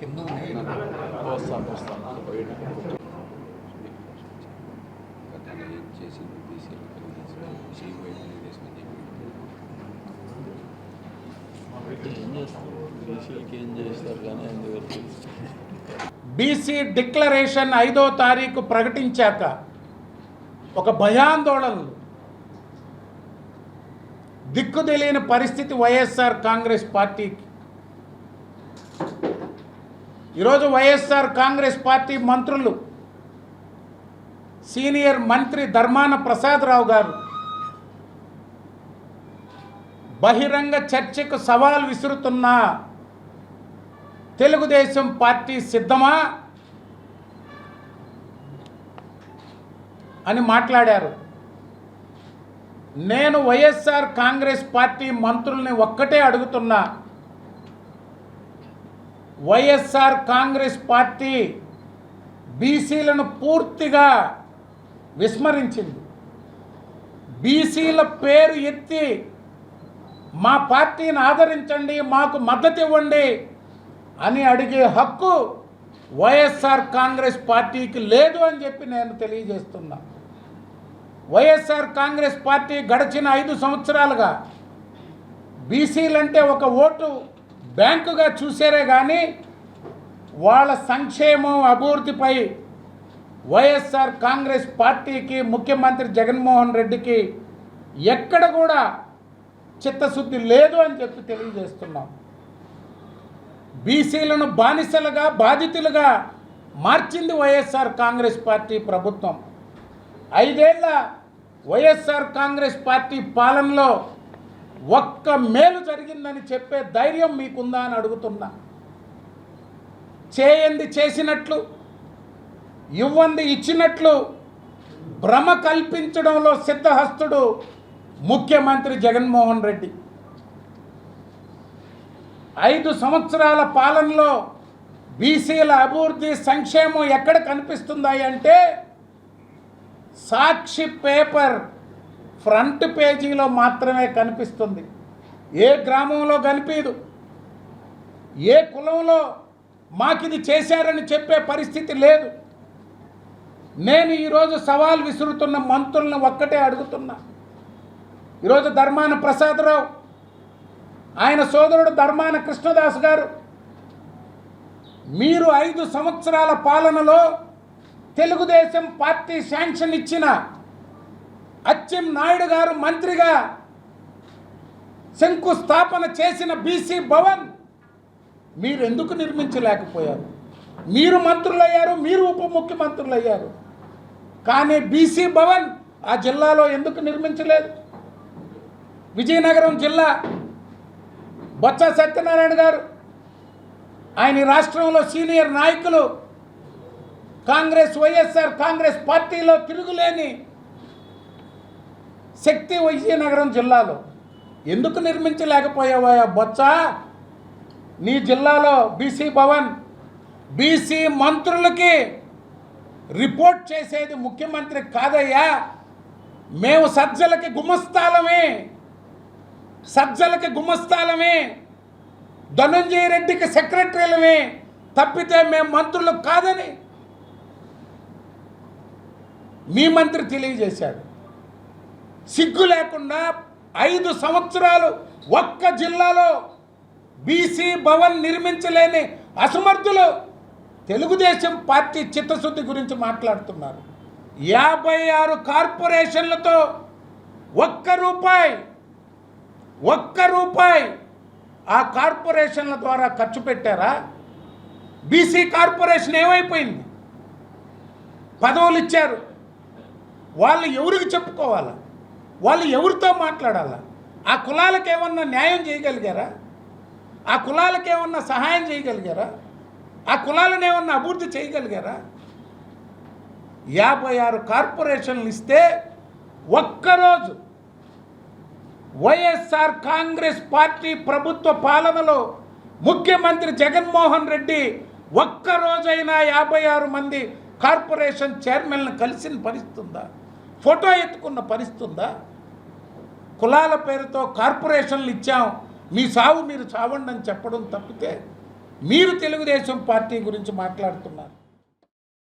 కింద ఉన్నాయి వస్తాను వస్తాను గతంలో ఏం చేసింది బీసీలు కలిగించడం వైపు బీసీలకి ఏం చేస్తారు కానీ అందువరకు బీసీ డిక్లరేషన్ ఐదో తారీఖు ప్రకటించాక ఒక భయాందోళనలు. దిక్కు తెలియని పరిస్థితి వైఎస్ఆర్ కాంగ్రెస్ పార్టీకి. ఈరోజు వైఎస్ఆర్ కాంగ్రెస్ పార్టీ మంత్రులు సీనియర్ మంత్రి ధర్మాన ప్రసాదరావు గారు బహిరంగ చర్చకు సవాల్ విసురుతున్న తెలుగుదేశం పార్టీ సిద్ధమా అని మాట్లాడారు. నేను వైఎస్ఆర్ కాంగ్రెస్ పార్టీ మంత్రుల్ని ఒక్కటే అడుగుతున్నా. వైఎస్ఆర్ కాంగ్రెస్ పార్టీ బీసీలను పూర్తిగా విస్మరించింది. బీసీల పేరు ఎత్తి మా పార్టీని ఆదరించండి మాకు మద్దతు ఇవ్వండి అని అడిగే హక్కు వైఎస్ఆర్ కాంగ్రెస్ పార్టీకి లేదు అని చెప్పి నేను తెలియజేస్తున్నా. వైఎస్ఆర్ కాంగ్రెస్ పార్టీ గడిచిన ఐదు సంవత్సరాలుగా బీసీలంటే ఒక ఓటు బ్యాంకుగా చూసారే కానీ వాళ్ళ సంక్షేమం అభివృద్ధిపై వైఎస్ఆర్ కాంగ్రెస్ పార్టీకి ముఖ్యమంత్రి జగన్మోహన్ రెడ్డికి ఎక్కడ కూడా చిత్తశుద్ధి లేదు అని చెప్పి తెలియజేస్తున్నాం. బీసీలను బానిసలుగా బాధితులుగా మార్చింది వైఎస్ఆర్ కాంగ్రెస్ పార్టీ ప్రభుత్వం. ఐదేళ్ళ వైఎస్ఆర్ కాంగ్రెస్ పార్టీ పాలనలో ఒక్క మేలు జరిగిందని చెప్పే ధైర్యం మీకుందా అని అడుగుతున్నా. చేయంది చేసినట్లు ఇవ్వంది ఇచ్చినట్లు భ్రమ కల్పించడంలో సిద్ధహస్తుడు ముఖ్యమంత్రి జగన్మోహన్ రెడ్డి. ఐదు సంవత్సరాల పాలనలో బీసీల అభివృద్ధి సంక్షేమం ఎక్కడ కనిపిస్తుందా అంటే సాక్షి పేపర్ ఫ్రంట్ పేజీలో మాత్రమే కనిపిస్తుంది. ఏ గ్రామంలో కనిపించదు ఏ కులంలో మాకిది చేశారని చెప్పే పరిస్థితి లేదు. నేను ఈరోజు సవాల్ విసురుతున్న మంత్రులను ఒక్కటే అడుగుతున్నా. ఈరోజు ధర్మాన ప్రసాదరావు ఆయన సోదరుడు ధర్మాన కృష్ణదాస్ గారు మీరు ఐదు సంవత్సరాల పాలనలో తెలుగుదేశం పార్టీ శాంక్షన్ ఇచ్చిన అచ్చెం నాయుడు గారు మంత్రిగా శంకుస్థాపన చేసిన బీసీ భవన్ మీరు ఎందుకు నిర్మించలేకపోయారు? మీరు మంత్రులయ్యారు మీరు ఉప ముఖ్యమంత్రులయ్యారు. కానీ బీసీ భవన్ ఆ జిల్లాలో ఎందుకు నిర్మించలేదు? విజయనగరం జిల్లా బొత్స సత్యనారాయణ గారు ఆయన రాష్ట్రంలో సీనియర్ నాయకులు కాంగ్రెస్ వైఎస్ఆర్ కాంగ్రెస్ పార్టీలో తిరుగులేని శక్తి విజయనగరం జిల్లాలో. ఎందుకు నిర్మించలేకపోయావా బొచ్చా నీ జిల్లాలో బీసీ భవన్ బీసీ మంత్రులకి రిపోర్ట్ చేసేది ముఖ్యమంత్రి కాదయ్యా. మేము సజ్జలకి గుమస్తాలమే. సజ్జలకి గుమస్తాలమే. ధనంజయ రెడ్డికి సెక్రటరీలమే. తప్పితే మేము మంత్రులు కాదని మీ మంత్రి తెలియజేశాడు. సిగ్గు లేకుండా ఐదు సంవత్సరాలు ఒక్క జిల్లాలో బీసీ భవన్ నిర్మించలేని అసమర్థులు తెలుగుదేశం పార్టీ చిత్తశుద్ధి గురించి మాట్లాడుతున్నారు. యాభై ఆరు కార్పొరేషన్లతో ఒక్క రూపాయి ఒక్క రూపాయి ఆ కార్పొరేషన్ల ద్వారా ఖర్చు పెట్టారా? బీసీ కార్పొరేషన్ ఏమైపోయింది? పదవులు ఇచ్చారు. వాళ్ళు ఎవరికి చెప్పుకోవాలా? వాళ్ళు ఎవరితో మాట్లాడాలా? ఆ కులాలకు ఏమన్నా న్యాయం చేయగలిగారా? ఆ కులాలకు ఏమన్నా సహాయం చేయగలిగారా? ఆ కులాలను ఏమన్నా అభివృద్ధి చేయగలిగారా? యాభై ఆరు కార్పొరేషన్లు ఇస్తే ఒక్కరోజు వైఎస్ఆర్ కాంగ్రెస్ పార్టీ ప్రభుత్వ పాలనలో ముఖ్యమంత్రి జగన్మోహన్ రెడ్డి ఒక్కరోజైనా యాభై ఆరు మంది కార్పొరేషన్ చైర్మన్లను కలిసిన పరిస్థితుందా? ఫోటో ఎత్తుకున్న పరిస్థితుందా? కులాల పేరుతో కార్పొరేషన్లు ఇచ్చాం. మీ సావు మీరు చావండి అని చెప్పడం తప్పితే మీరు తెలుగుదేశం పార్టీ గురించి మాట్లాడుతున్నారు.